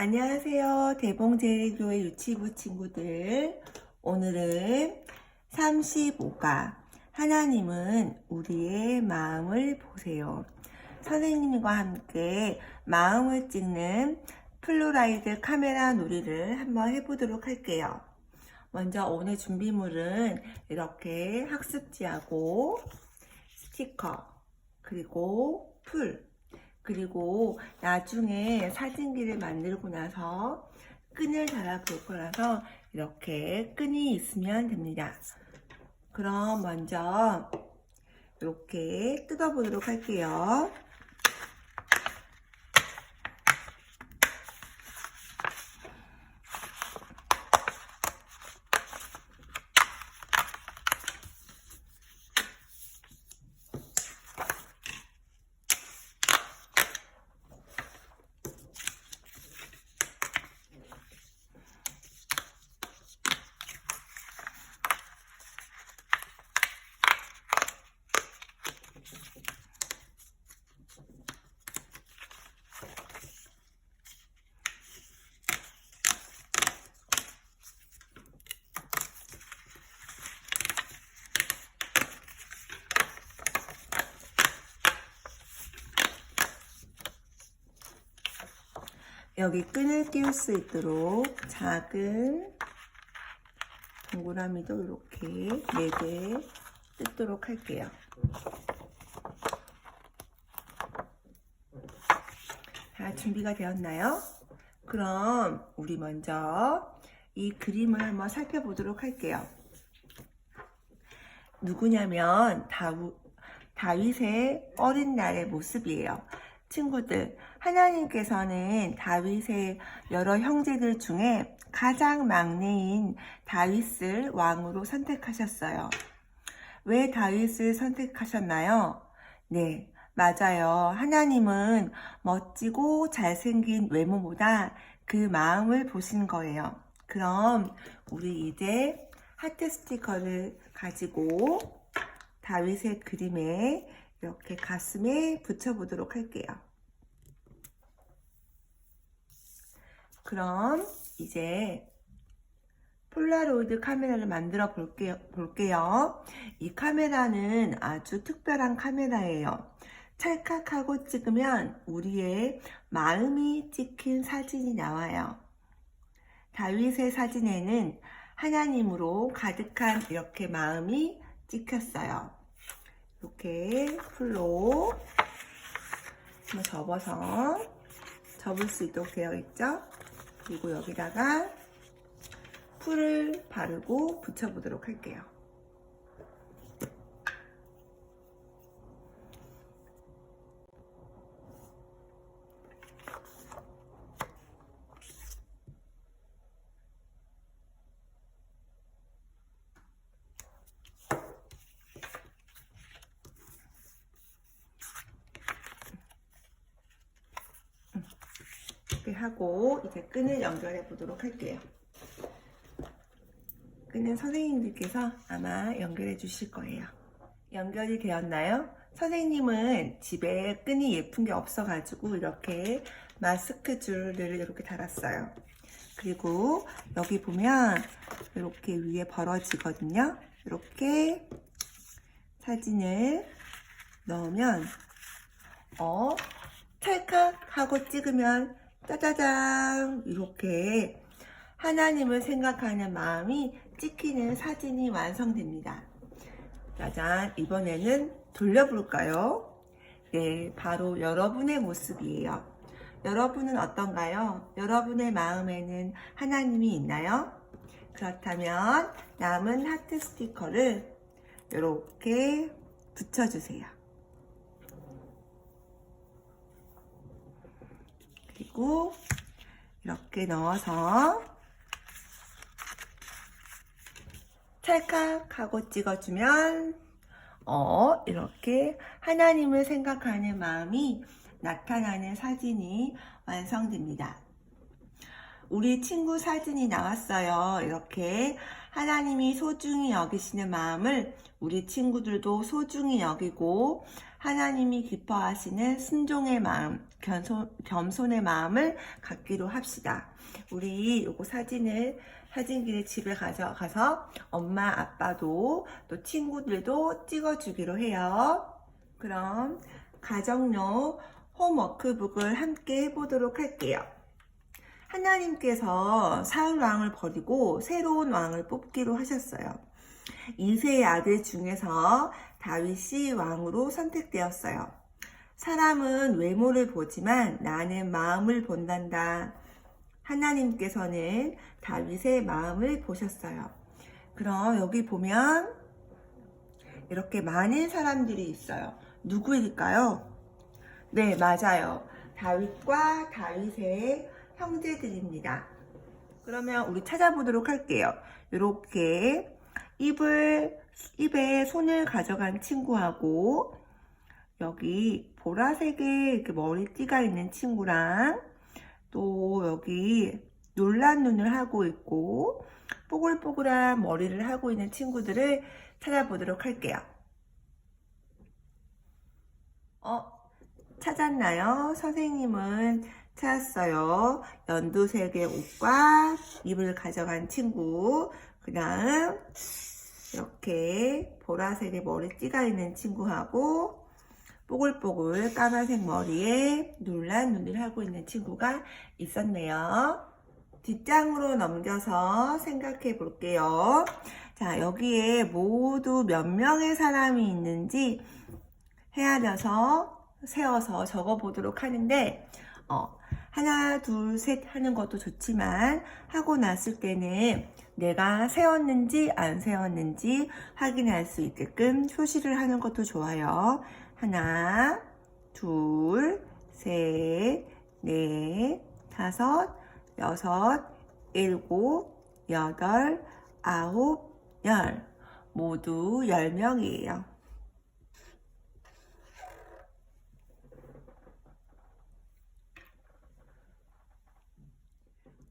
안녕하세요. 대봉제일교회 유치부 친구들. 오늘은 35가 하나님은 우리의 마음을 보세요. 선생님과 함께 마음을 찍는 플로라이드 카메라 놀이를 한번 해보도록 할게요. 먼저 오늘 준비물은 이렇게 학습지하고 스티커, 그리고 풀, 그리고 나중에 사진기를 만들고 나서 끈을 달아 볼고 나서 이렇게 끈이 있으면 됩니다. 그럼 먼저 이렇게 뜯어보도록 할게요. 여기 끈을 끼울 수 있도록 작은 동그라미도 이렇게 4개 뜯도록 할게요. 자, 준비가 되었나요? 그럼 우리 먼저 이 그림을 한번 살펴보도록 할게요. 누구냐면 다윗의 어린 날의 모습이에요. 친구들, 하나님께서는 다윗의 여러 형제들 중에 가장 막내인 다윗을 왕으로 선택하셨어요. 왜 다윗을 선택하셨나요? 네, 맞아요. 하나님은 멋지고 잘생긴 외모보다 그 마음을 보신 거예요. 그럼 우리 이제 하트 스티커를 가지고 다윗의 그림에 이렇게 가슴에 붙여보도록 할게요. 그럼 이제 폴라로이드 카메라를 만들어 볼게요. 볼게요. 이 카메라는 아주 특별한 카메라예요. 찰칵하고 찍으면 우리의 마음이 찍힌 사진이 나와요. 다윗의 사진에는 하나님으로 가득한 이렇게 마음이 찍혔어요. 이렇게 풀로 접어서 접을 수 있도록 되어 있죠. 그리고 여기다가 풀을 바르고 붙여보도록 할게요. 이렇게 하고 이제 끈을 연결해 보도록 할게요. 끈은 선생님들께서 아마 연결해 주실 거예요. 연결이 되었나요? 선생님은 집에 끈이 예쁜 게 없어가지고 이렇게 마스크 줄을 이렇게 달았어요. 그리고 여기 보면 이렇게 위에 벌어지거든요. 이렇게 사진을 넣으면 어 찰칵 하고 찍으면 짜자잔 이렇게 하나님을 생각하는 마음이 찍히는 사진이 완성됩니다. 짜잔 이번에는 돌려볼까요? 네 바로 여러분의 모습이에요. 여러분은 어떤가요? 여러분의 마음에는 하나님이 있나요? 그렇다면 남은 하트 스티커를 이렇게 붙여주세요. 그리고 이렇게 넣어서 찰칵하고 찍어주면 어 이렇게 하나님을 생각하는 마음이 나타나는 사진이 완성됩니다. 우리 친구 사진이 나왔어요. 이렇게 하나님이 소중히 여기시는 마음을 우리 친구들도 소중히 여기고 하나님이 기뻐하시는 순종의 마음, 겸손, 겸손의 마음을 갖기로 합시다. 우리 요거 사진을 사진기를 집에 가져가서 엄마, 아빠도 또 친구들도 찍어주기로 해요. 그럼 가정용 홈워크북을 함께 해보도록 할게요. 하나님께서 사울 왕을 버리고 새로운 왕을 뽑기로 하셨어요. 이세의 아들 중에서 다윗이 왕으로 선택되었어요. 사람은 외모를 보지만 나는 마음을 본단다. 하나님께서는 다윗의 마음을 보셨어요. 그럼 여기 보면 이렇게 많은 사람들이 있어요. 누구일까요? 네, 맞아요. 다윗과 다윗의 형제들입니다. 그러면 우리 찾아보도록 할게요. 이렇게 입을 입에 손을 가져간 친구하고 여기 보라색의 머리띠가 있는 친구랑 또 여기 놀란 눈을 하고 있고 뽀글뽀글한 머리를 하고 있는 친구들을 찾아보도록 할게요. 어, 찾았나요? 선생님은 찾았어요. 연두색의 옷과 입을 가져간 친구. 그 다음, 이렇게 보라색의 머리띠가 있는 친구하고, 뽀글뽀글 까만색 머리에 놀란 눈을 하고 있는 친구가 있었네요. 뒷장으로 넘겨서 생각해 볼게요. 자, 여기에 모두 몇 명의 사람이 있는지 헤아려서 세워서 적어 보도록 하는데, 어, 하나, 둘, 셋 하는 것도 좋지만, 하고 났을 때는 내가 세웠는지 안 세웠는지 확인할 수 있게끔 표시를 하는 것도 좋아요. 하나, 둘, 셋, 넷, 다섯, 여섯, 일곱, 여덟, 아홉, 열. 모두 열 명이에요.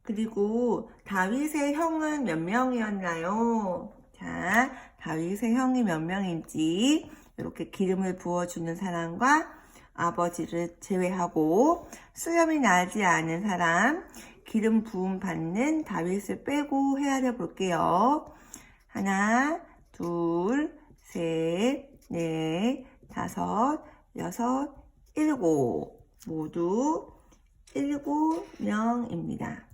그리고 다윗의 형은 몇 명이었나요? 자, 다윗의 형이 몇 명인지 이렇게 기름을 부어주는 사람과 아버지를 제외하고 수염이 나지 않은 사람, 기름 부음 받는 다윗을 빼고 헤아려 볼게요. 하나, 둘, 셋, 넷, 다섯, 여섯, 일곱. 모두 일곱 명입니다.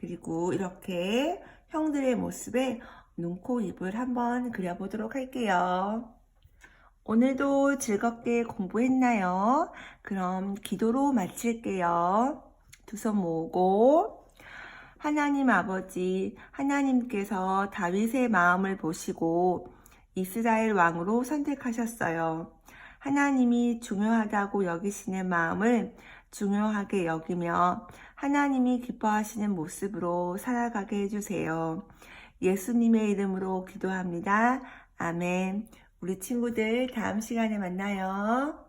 그리고 이렇게 형들의 모습에 눈, 코, 입을 한번 그려보도록 할게요. 오늘도 즐겁게 공부했나요? 그럼 기도로 마칠게요. 두 손 모으고 하나님 아버지, 하나님께서 다윗의 마음을 보시고 이스라엘 왕으로 선택하셨어요. 하나님이 중요하다고 여기시는 마음을 중요하게 여기며 하나님이 기뻐하시는 모습으로 살아가게 해주세요. 예수님의 이름으로 기도합니다. 아멘. 우리 친구들 다음 시간에 만나요.